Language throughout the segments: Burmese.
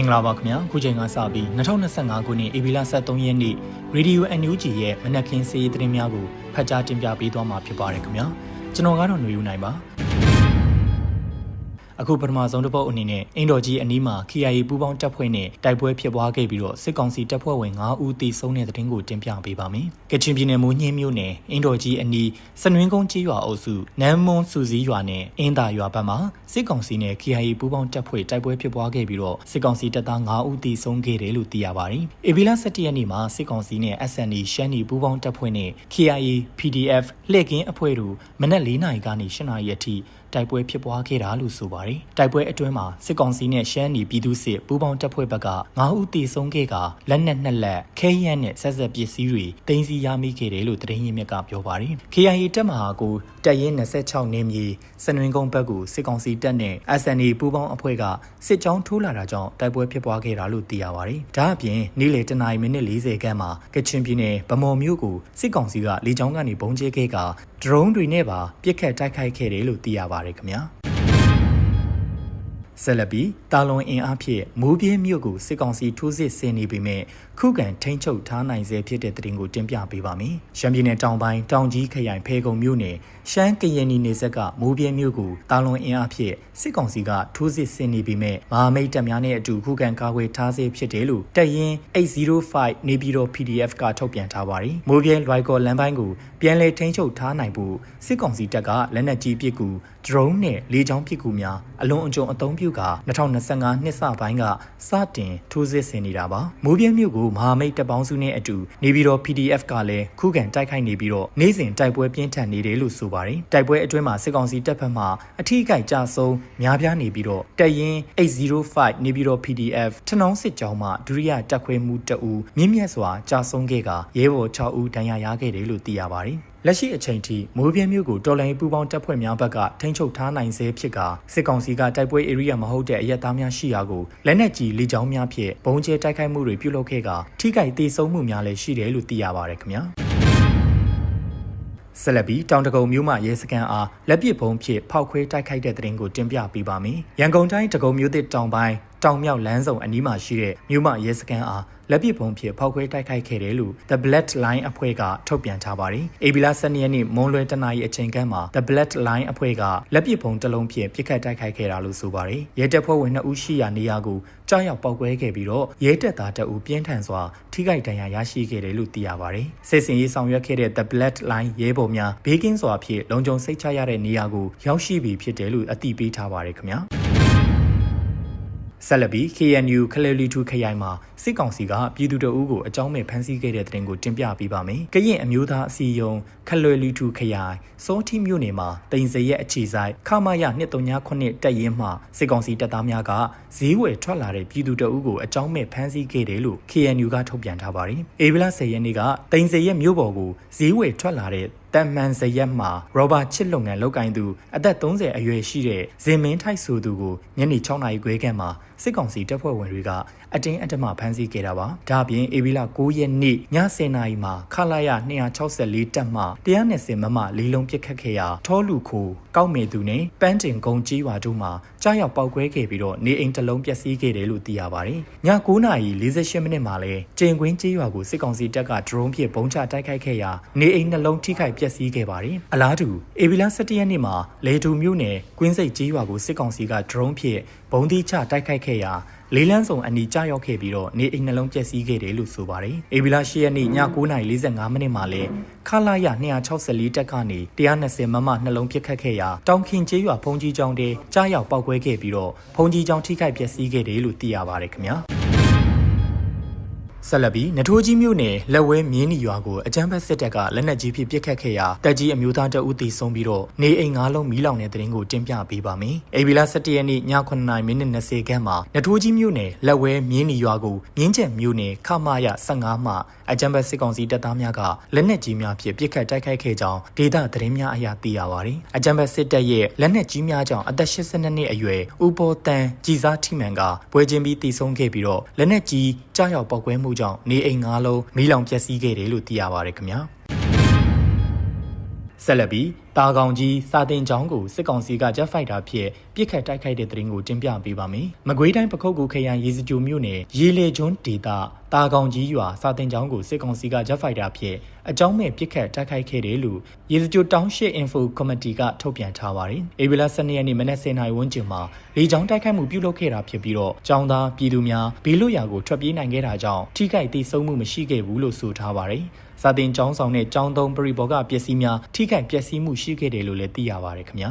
င်္ဂလာပါခင်ဗျာခုချိန်ကစပြီး2025ခုနှစ်ဧပြီလ23ရက်နေ့ Radio NUG ရဲ့မနက်ခင်းစီးရီးသတင်းများကိုဖတ်ကြားတင်ပြပေးသွားမှာဖြစ်ပါတယ်ခင်ဗျာကျွန်တော်ကတော့ຫນွေဦးနိုင်ပါ အခုပထမဆုံးတစ်ပုတ်အနေနဲ့အင်ဒိုကြီးအနီးမှာ KIA ပူးပေါင်းတပ်ဖွဲ့နဲ့တိုက်ပွဲဖြစ်ပွားခဲ့ပြီးတော့စစ်ကောင်စီတပ်ဖွဲ့ဝင်9ဦးသေဆုံးတဲ့တဲ့တင်ကိုတင်ပြပေးပါမယ်။ကချင်ပြည်နယ်မူညင်းမြို့နယ်အင်ဒိုကြီးအနီးစနွင်းကုန်းကြီးရွာအုပ်စုနမ်းမွန်းစုစည်းရွာနဲ့အင်းသာရွာဘက်မှာစစ်ကောင်စီနဲ့ KIA ပူးပေါင်းတပ်ဖွဲ့တိုက်ပွဲဖြစ်ပွားခဲ့ပြီးတော့စစ်ကောင်စီတပ်သား9ဦးသေဆုံးခဲ့တယ်လို့သိရပါတယ်။ဧပြီလ17ရက်နေ့မှာစစ်ကောင်စီနဲ့ SND ရှမ်းနီပူးပေါင်းတပ်ဖွဲ့နဲ့ KIA PDF လှည့်ကင်းအဖွဲ့တို့မနက်၄နာရီကနေ၈နာရီအထိ တိုက်ပွဲဖြစ်ပွားခဲ့တာလို့ဆိုပါတယ်။တိုက်ပွဲအတွင်းမှာစစ်ကောင်စီနဲ့ရှမ်းနီပြည်သူစစ်ပူးပေါင်းတပ်ဖွဲ့ဘက်က9ဦးသေဆုံးခဲ့ကလက်နက်နှစ်လက်ခဲယမ်းနဲ့ဆက်ဆက်ပစ္စည်းတွေတင်စီရမိခဲ့တယ်လို့သတင်းရင်းမြစ်ကပြောပါတယ်။ KIA တပ်မဟာကိုတပ်ရင်း26နေမြေစနွင်ကုန်းဘက်ကိုစစ်ကောင်စီတပ်နဲ့ SNA ပူးပေါင်းအဖွဲ့ကစစ်ကြောင်းထိုးလာတာကြောင့်တိုက်ပွဲဖြစ်ပွားခဲ့တာလို့သိရပါတယ်။ဒါအပြင်နေ့လယ်တနာရီမိနစ်40ခန့်မှာကချင်ပြည်နယ်ဗမော်မြို့ကိုစစ်ကောင်စီကလေကြောင်းကနေဘုံကျဲခဲ့ကဒရုန်းတွေနဲ့ပါပစ်ခတ်တိုက်ခိုက်ခဲ့တယ်လို့သိရပါတယ်ခင်ဗျာဆက်လက်ပြီးတာလွန်အင်အားဖြင့်မူးပြင်းမြို့ကိုစစ်ကောင်စီထိုးစစ်ဆင်နေပေမဲ့ ခုခံထိန်းချုပ်ထားနိုင်စေဖြစ်တဲ့တရင်ကိုတင်ပြပေးပါမယ်။ရှမ်းပြည်နယ်တောင်ပိုင်းတောင်ကြီးခရိုင်ဖေကုံမြို့နယ်ရှမ်းကရင်နီနေဆက်ကမူးပြင်းမြို့ကိုတာလွန်အင်အားဖြင့်စစ်ကောင်စီကထိုးစစ်ဆင်နေပေမဲ့မဟာမိတ်တပ်များနဲ့အတူခုခံကာကွယ်ထားစေဖြစ်တယ်လို့တပ်ရင်း805နေပြည်တော် PDF ကထုတ်ပြန်ထားပါတယ်။မူးပြင်းလွိုက်ကော်လမ်းပိုင်းကိုပြန်လည်ထိန်းချုပ်ထားနိုင်ဖို့စစ်ကောင်စီတပ်ကလက်နက်ကြီးပစ်ကူဒရုန်းနဲ့လေကြောင်းပစ်ကူများအလွန်အကျွံအုံပြုက2025နှစ်စပိုင်းကစတင်ထိုးစစ်ဆင်နေတာပါ။မိုးပြင်းမြို့ကိုမဟာမိတ်တပ်ပေါင်းစုနဲ့အတူနေပြည်တော် PDF ကလည်းခုခံတိုက်ခိုက်နေပြီးတော့နေ့စဉ်တိုက်ပွဲပြင်းထန်နေတယ်လို့ဆိုပါတယ်။တိုက်ပွဲအတွင်းမှာစစ်ကောင်စီတပ်ဖက်မှအထီးကိုက်ကြဆုံးများပြားနေပြီးတော့တပ်ရင်း805နေပြည်တော် PDF ထနောင်းစစ်ကြောင်းမှဒုတိယတပ်ခွဲမှုတအူမြင့်မြတ်စွာကြာဆုံးခဲ့ကရဲဘော်6ဦးဒဏ်ရာရခဲ့တယ်လို့သိရပါတယ်။ လက်ရှိအချိန်ထိမိုးပြင်းမြို့ကိုတော်လိုင်းပူပေါင်းတပ်ဖွဲ့များဘက်ကထိန်းချုပ်ထားနိုင်စေဖြစ်ကစစ်ကောင်စီကတိုက်ပွဲဧရိယာမဟုတ်တဲ့အရက်သားများရှိရာကိုလက်နက်ကြီးလေကြောင်းများဖြင့်ဘုံကျဲတိုက်ခိုက်မှုတွေပြုလုပ်ခဲ့ကထိခိုက်ဒေဆုံးမှုများလည်းရှိတယ်လို့သိရပါတယ်ခင်ဗျာဆက်လက်ပြီးတောင်တကုံမြို့မှရဲစခန်းအားလက်ပစ်ဘုံဖြင့်ဖောက်ခွဲတိုက်ခိုက်တဲ့တဲ့ရင်ကိုတင်ပြပေးပါမယ်။ရန်ကုန်တိုင်းတကုံမြို့သစ်တောင်ပိုင်း တောင်မြောက်လမ်းဆောင်အနီးမှာရှိတဲ့မြို့မရဲစခန်းအားလက်ပစ်ဘုံဖြင့်ဖောက်ခွဲတိုက်ခိုက်ခဲ့တယ်လို့ The Black Line အဖွဲ့ကထုတ်ပြန်ထားပါတယ်။ AB လာ12ရက်နေ့မွန်လွယ်တနာရီအချိန်ခန့်မှာ The Black Line အဖွဲ့ကလက်ပစ်ဘုံတစ်လုံးဖြင့်ပစ်ခတ်တိုက်ခိုက်ခဲ့တာလို့ဆိုပါတယ်။ရဲတပ်ဖွဲ့ဝင်2ဦးရှိရာနေရာကိုကြားရောက်ပောက်ကွဲခဲ့ပြီးတော့ရဲတပ်သားတအူပြင်းထန်စွာထိခိုက်ဒဏ်ရာရရှိခဲ့တယ်လို့သိရပါတယ်။စစ်စင်ရေးဆောင်ရွက်ခဲ့တဲ့ The Black Line ရဲဘော်များဘေးကင်းစွာဖြင့်လုံခြုံစိတ်ချရတဲ့နေရာကိုရောက်ရှိပြီဖြစ်တယ်လို့အသိပေးထားပါတယ်ခင်ဗျာ။ ဆက်လက်ပြီး KNU ခလဲလီထူခရိုင်မှာစစ်ကောင်စီကပြည်သူတအုပ်ကိုအကြောင်းမဲ့ဖမ်းဆီးခဲ့တဲ့တဲ့တင်ကိုတင်ပြပေးပါမယ်။ကရင်အမျိုးသားအစည်းအရုံးခလဲလီထူခရိုင်စောတိမြို့နယ်မှာတင်စရဲအခြေဆိုင်ခမရ239တက်ရင်မှစစ်ကောင်စီတပ်သားများကဈေးဝယ်ထွက်လာတဲ့ပြည်သူတအုပ်ကိုအကြောင်းမဲ့ဖမ်းဆီးခဲ့တယ်လို့ KNU ကထုတ်ပြန်ထားပါတယ်။ဧပြီလ10ရက်နေ့ကတင်စရဲမြို့ပေါ်ကိုဈေးဝယ်ထွက်လာတဲ့ တန်မန်ဇရက်မှာရောဘာချစ်လုပ်ငန်းလုပ်ကိုင်သူအသက်30အရွယ်ရှိတဲ့ဇင်မင်းထိုက်ဆိုသူကိုညနေ6နာရီခွဲခန့်မှာစစ်ကောင်စီတပ်ဖွဲ့ဝင်တွေကအတင်းအဓမ္မဖမ်းဆီးခဲ့တာပါ။ဒါ့အပြင်ဧပြီလ9ရက်နေ့ည10နာရီမှာခလာရ264တပ်မှ120မမလေးလုံးပစ်ခတ်ခဲ့ရာထောလူခိုကောက်မေသူနဲ့ပန်းတင်ကုန်းကြီးရွာတို့မှာကြားရောက်ပောက်ကွဲခဲ့ပြီးတော့နေအိမ်တစ်လုံးပျက်စီးခဲ့တယ်လို့သိရပါတယ်။ည9နာရီ48မိနစ်မှာလဲကျင်ကွင်းကြီးရွာကိုစစ်ကောင်စီတပ်ကဒရုန်းဖြင့်ပုံချတိုက်ခိုက်ခဲ့ရာနေအိမ်နှလုံးထိခိုက်ပျက်စီးခဲ့ပါတယ်။အလားတူဧပြီလ17ရက်နေ့မှာလေတူမြို့နယ်ကွင်းစိတ်ကြီးရွာကိုစစ်ကောင်စီကဒရုန်းဖြင့်ဘုံသီးချတိုက်ခိုက်ခဲ့ရာလေးလန်းဆောင်အနီးကျရောက်ခဲ့ပြီးတော့နေအိမ်နှလုံးပျက်စီးခဲ့တယ်လို့ဆိုပါတယ်။အေဗီလာ၈ရက်နေ့ည9:45မိနစ်မှာလဲခလာရ264တက်ကနေ120မမနှလုံးပစ်ခတ်ခဲ့ရာတောင်ခင်ကျေးရွာဖုန်ကြီးကျောင်းတဲကြားရောက်ပောက်ကွဲခဲ့ပြီးတော့ဖုန်ကြီးကျောင်းထိခိုက်ပျက်စီးခဲ့တယ်လို့သိရပါတယ်ခင်ဗျာ။ ဆက်လက်ပြီးနထိုးကြီးမြို့နယ်လက်ဝဲမြင်းနီရွာကိုအကြမ်းဖက်စစ်တပ်ကလက်နက်ကြီးဖြင့်ပစ်ခတ်ခဲ့ရာတပ်ကြီးအမျိုးသားတအုပ်တီဆုံးပြီးတော့နေအိမ်၅လုံးမီးလောင်တဲ့တဲ့ရင်ကိုတင်ပြပေးပါမယ်။အေဗီလာ17ရက်နေ့ည9:00မိနစ်20ခန်းမှာနထိုးကြီးမြို့နယ်လက်ဝဲမြင်းနီရွာကိုမြင်းကျက်မြို့နယ်ခမာရ15မှ အကြမ်းဖက်စစ်ကောင်စီတပ်သားများကလက်နက်ကြီးများဖြင့်ပစ်ခတ်တိုက်ခိုက်ခဲ့ကြောင်းဒေသသတင်းများအရသိရပါတယ်။အကြမ်းဖက်စစ်တပ်ရဲ့လက်နက်ကြီးများကြောင့်အသက်82နှစ်အရွယ်ဦးပေါ်တန်ကြည်စားထိမှန်ကပွဲချင်းပြီးတီဆုံးခဲ့ပြီးတော့လက်နက်ကြီးကြားရောက်ပောက်ကွဲမှုကြောင့်နေအိမ်၅လုံးမီးလောင်ပျက်စီးခဲ့တယ်လို့သိရပါတယ်ခင်ဗျာ ဆက်လက်ပြီးတာကောင်ကြီးစာတင်ချောင်းကိုစစ်ကောင်စီကဂျက်ဖိုက်တာဖြင့်ပြစ်ခတ်တိုက်ခိုက်တဲ့တဲ့ရင်ကိုတင်ပြပေးပါမယ်။မကွေးတိုင်းပခုတ်ကူခရိုင်ရေစကြိုမြို့နယ်ရေလေကျွန်းဒေသတာကောင်ကြီးရွာစာတင်ချောင်းကိုစစ်ကောင်စီကဂျက်ဖိုက်တာဖြင့်အကြောင်းမဲ့ပြစ်ခတ်တိုက်ခိုက်ခဲ့တယ်လို့ရေစကြိုတောင်းရှစ် info committee ကထုတ်ပြန်ထားပါတယ်။အေဗီလာ12ရက်နေ့မနက်10:00နာရီဝန်းကျင်မှာလေကြောင်းတိုက်ခိုက်မှုပြုလုပ်ခဲ့တာဖြစ်ပြီးတော့ចောင်းသားပြည်သူများဘေးလွတ်ရာကိုထွက်ပြေးနိုင်ခဲ့တာကြောင့်ထိခိုက်ဒေဆုံးမှုမရှိခဲ့ဘူးလို့ဆိုထားပါတယ်။ စာတင်ကျောင်းဆောင်နဲ့ကျောင်းသုံးပရိဘောဂပစ္စည်းများထိခိုက်ပျက်စီးမှုရှိခဲ့တယ်လို့လည်းသိရပါတယ်ခင်ဗျာ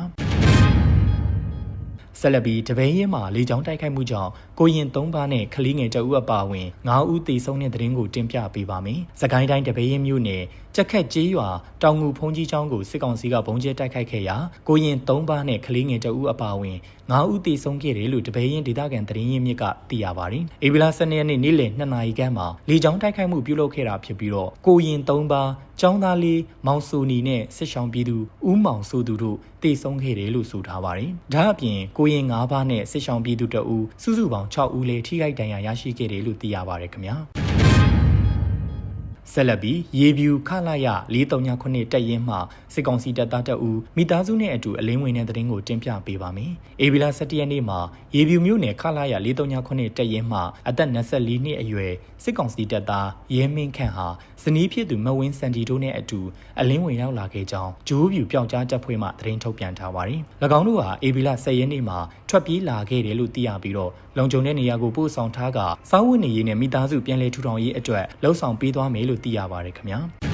ဆက်လက်ပြီးတပင်းရင်မှာလေကြောင်းတိုက်ခိုက်မှုကြောင့် ကိုရင်၃ပါးနဲ့ခလီးငယ်တအုပ်အပါအဝင်၅ဦးသေဆုံးတဲ့တဲ့ရင်ကိုတင်ပြပေးပါမယ်။စကိုင်းတိုင်းတပင်းရင်မြို့နယ်ကြက်ခက်ကျေးရွာတောင်ငူဖုံးကြီးကျောင်းကိုစစ်ကောင်စီကဘုံကျဲတိုက်ခိုက်ခဲ့ရာကိုရင်၃ပါးနဲ့ခလီးငယ်တအုပ်အပါအဝင်၅ဦးသေဆုံးခဲ့တယ်လို့တပင်းရင်ဒေသခံသတင်းရင်းမြစ်ကသိရပါတယ်။အေဗီလာ12ရက်နေ့နေ့လယ်2နာရီခန့်မှာလေကြောင်းတိုက်ခိုက်မှုပြုလုပ်ခဲ့တာဖြစ်ပြီးတော့ကိုရင်၃ပါးကျောင်းသားလေးမောင်ဆူနီနဲ့စစ်ဆောင်ပြည်သူဦးမောင်ဆူသူတို့တေဆုံးခဲ့တယ်လို့ဆိုထားပါတယ်။ဒါအပြင်ကိုရင်၅ပါးနဲ့စစ်ဆောင်ပြည်သူတအူစုစုပေါင်း6ဦးလည်းထိခိုက်ဒဏ်ရာရရှိခဲ့တယ်လို့သိရပါတယ်ခင်ဗျာ။ဆက်လက်ပြီးရေပြူခလာရ439တက်ရင်မှစစ်ကောင်စီတပ်သားတအူမိသားစုနဲ့အတူအလင်းဝင်တဲ့တဲ့တင်ကိုတင်ပြပေးပါမယ်။အေဗီလာ17ရက်နေ့မှာရေပြူမြို့နယ်ခလာရ439တက်ရင်မှအသက်24နှစ်အရွယ်စစ်ကောင်စီတပ်သားရဲမင်းခန့်ဟာဇနီးဖြစ်သူမဝင်းစန်တီတို့နဲ့အတူအလင်းဝင်ရောက်လာခဲ့ကြောင်းဂျိုးပြူပျောက်ကြားတပ်ဖွဲ့မှသတင်းထုတ်ပြန်ထားပါတယ်။၎င်းတို့ဟာအေဗီလာ10ရက်နေ့မှာထွက်ပြေးလာခဲ့တယ်လို့သိရပြီးတော့လုံခြုံတဲ့နေရာကိုပို့ဆောင်ထားကစားဝတ်နေရေးနဲ့မိသားစုပြန်လည်ထူထောင်ရေးအတွက်လှုံ့ဆော်ပေးသွားမယ်လို့သိရပါတယ်ခင်ဗျာ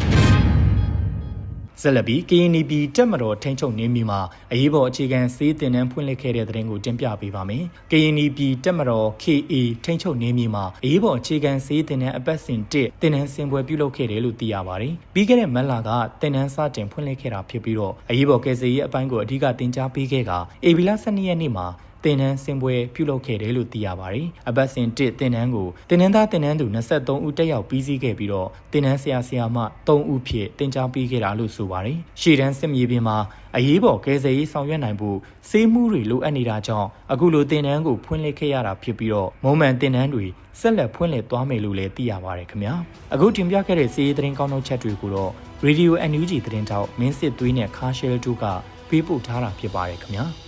ဆက်လက်ပြီး KNB တက်မတော်ထိန်းချုပ်နေမျိုးမှာအရေးပေါ်အခြေခံစေးတင်နှန်းဖွင့်လှစ်ခဲ့တဲ့တဲ့ရင်ကိုတင်ပြပေးပါမယ်။ KNB တက်မတော် KA ထိန်းချုပ်နေမျိုးမှာအရေးပေါ်အခြေခံစေးတင်နှန်းအပတ်စဉ်1တင်နှန်းစင်ပွဲပြုလုပ်ခဲ့တယ်လို့သိရပါတယ်။ပြီးခဲ့တဲ့မက်လာကတင်နှန်းစတင်ဖွင့်လှစ်ခဲ့တာဖြစ်ပြီးတော့အရေးပေါ်ကယ်ဆယ်ရေးအပိုင်းကိုအဓိကတင် जा ပေးခဲ့က AB လ12ရက်နေ့မှာ တင်နန်းစင်ပွဲပြုလုပ်ခဲ့တယ်လို့သိရပါတယ်။အပတ်စဉ်1တင်နန်းကိုတင်နန်းသားတင်နန်းသူ23ဦးတက်ရောက်ပြီးစီးခဲ့ပြီးတော့တင်နန်းဆရာဆရာမ3ဦးဖြစ်တင် जा ပေးခဲ့တာလို့ဆိုပါတယ်။ရှေ့တန်းစစ်မြေပြင်မှာအရေးပေါ်ကယ်ဆယ်ရေးဆောင်ရွက်နိုင်ဖို့စေးမှုတွေလိုအပ်နေတာကြောင့်အခုလိုတင်နန်းကိုဖွင့်လှစ်ခဲ့ရတာဖြစ်ပြီးတော့မုံမှန်တင်နန်းတွေဆက်လက်ဖွင့်လှစ်သွားမယ်လို့လည်းသိရပါတယ်ခင်ဗျာ။အခုတင်ပြခဲ့တဲ့စီးရေးသတင်းကောင်းထုတ်ချက်တွေကိုတော့ Radio NUG သတင်းတောက်မင်းစစ်သွေးနဲ့ခါရှယ်တူကပေးပို့ထားတာဖြစ်ပါတယ်ခင်ဗျာ။